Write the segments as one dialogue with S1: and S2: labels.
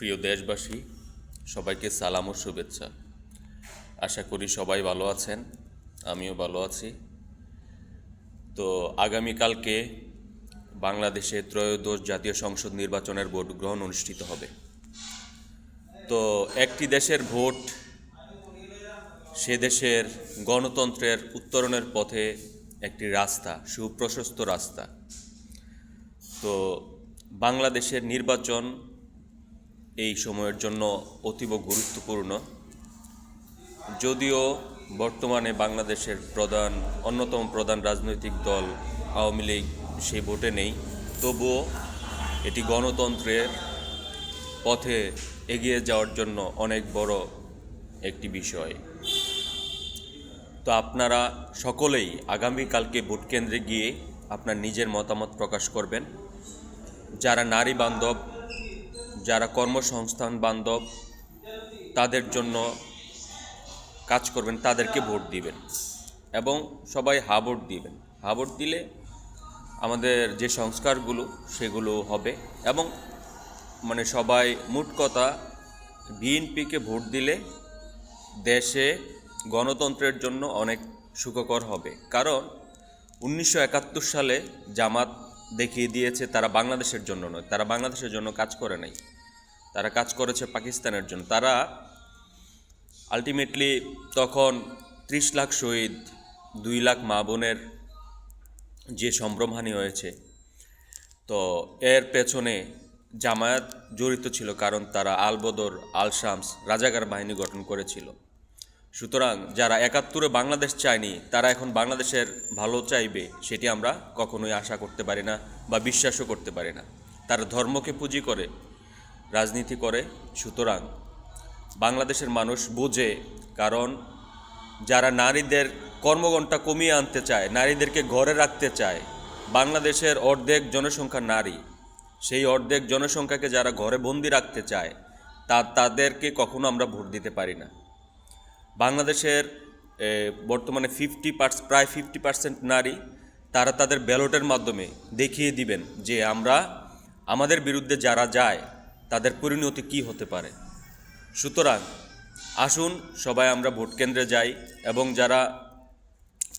S1: প্রিয় দেশবাসী, সবাইকে সালাম ও শুভেচ্ছা। আশা করি সবাই ভালো আছেন, আমিও ভালো আছি। তো আগামীকালকে বাংলাদেশে ত্রয়োদশ জাতীয় সংসদ নির্বাচনের ভোট গ্রহণ অনুষ্ঠিত হবে। তো একটি দেশের ভোট সে দেশের গণতন্ত্রের উত্তরণের পথে একটি রাস্তা, সুপ্রশস্ত রাস্তা। তো বাংলাদেশের নির্বাচন এই সময়ের জন্য অতীব গুরুত্বপূর্ণ। যদিও বর্তমানে বাংলাদেশের প্রধান, অন্যতম প্রধান রাজনৈতিক দল আওয়ামী লীগ সেই ভোটে নেই, তবুও এটি গণতন্ত্রের পথে এগিয়ে যাওয়ার জন্য অনেক বড় একটি বিষয়। তো আপনারা সকলেই আগামীকালকে ভোট কেন্দ্রে গিয়ে আপনার নিজের মতামত প্রকাশ করবেন। যারা নারী বান্ধব যারা কর্মসংস্থান, বান্ধব, তাদের জন্য কাজ করবেন, তাদেরকে ভোট দিবেন এবং সবাই হা ভোট দিবেন। হা ভোট দিলে আমাদের যে সংস্কারগুলো, সেগুলো হবে এবং মানে সবাই মোট কথা বিএনপিকে ভোট দিলে দেশে গণতন্ত্রের জন্য অনেক সুখকর হবে। কারণ উনিশশো একাত্তর সালে জামাত দেখিয়ে দিয়েছে, তারা বাংলাদেশের জন্য নয়, তারা বাংলাদেশের জন্য কাজ করে নাই। তারা কাজ করেছে পাকিস্তানের জন্য। তারা আলটিমেটলি তখন ত্রিশ লাখ শহীদ, দুই লাখ মা বোনের যে সম্ভ্রমহানি হয়েছে, তো এর পেছনে জামায়াত জড়িত ছিল কারণ তারা আলবদর আল শামস রাজাকার বাহিনী গঠন করেছিল। সুতরাং যারা একাত্তরে বাংলাদেশ চায়নি, তারা এখন বাংলাদেশের ভালো চাইবে সেটি আমরা কখনোই আশা করতে পারি না বা বিশ্বাসও করতে পারি না। তারা ধর্মকে পুঁজি করে রাজনীতি করে, সুতরাং বাংলাদেশের মানুষ বোঝে, কারণ যারা নারীদের কর্মঘণ্টা কমিয়ে আনতে চায়, নারীদেরকে ঘরে রাখতে চায়, বাংলাদেশের অর্ধেক জনসংখ্যা নারী, সেই অর্ধেক জনসংখ্যাকে যারা ঘরে বন্দি রাখতে চায়, তা তাদেরকে কখনো আমরা ভোট দিতে পারি না। বাংলাদেশের বর্তমানে ফিফটি পার্স, প্রায় ফিফটি পার্সেন্ট নারী, তারা তাদের ব্যালটের মাধ্যমে দেখিয়ে দিবেন যে আমরা আমাদের বিরুদ্ধে যারা যায় তাদের পরিণতি কী হতে পারে? সুতরাং, আসুন সবাই আমরা ভোট কেন্দ্রে যাই এবং যারা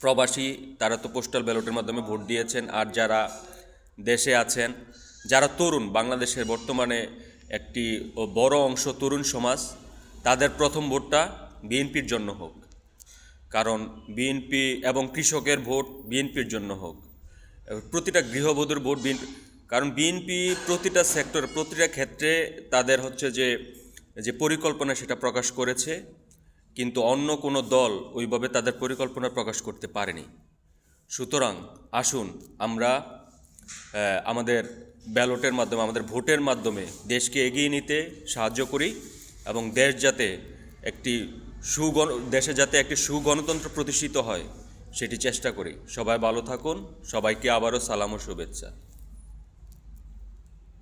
S1: প্রবাসী, তারা তো পোস্টাল ব্যালটের মাধ্যমে ভোট দিয়েছেন। আর যারা দেশে আছেন, যারা তরুণ, বাংলাদেশের বর্তমানে একটি বড় অংশ তরুণ সমাজ, তাদের প্রথম ভোটটা বিএনপির জন্য হোক। কারণ বিএনপি এবং কৃষকের ভোট বিএনপির জন্য হোক। প্রতিটা গৃহবধূর ভোট বিএনপি কারণ বিএনপি প্রতিটা সেক্টর প্রতিটা ক্ষেত্রে তাদের হচ্ছে যে যে পরিকল্পনা সেটা প্রকাশ করেছে, কিন্তু অন্য কোনো দল ওইভাবে তাদের পরিকল্পনা প্রকাশ করতে পারেনি। সুতরাং আসুন আমরা আমাদের ব্যালটের মাধ্যমে, আমাদের ভোটের মাধ্যমে দেশকে এগিয়ে নিতে সাহায্য করি এবং দেশ যাতে একটি সুগণ, দেশে যাতে একটি সুগণতন্ত্র প্রতিষ্ঠিত হয়, সেটি চেষ্টা করি। সবাই ভালো থাকুন, সবাইকে আবারও সালাম ও শুভেচ্ছা।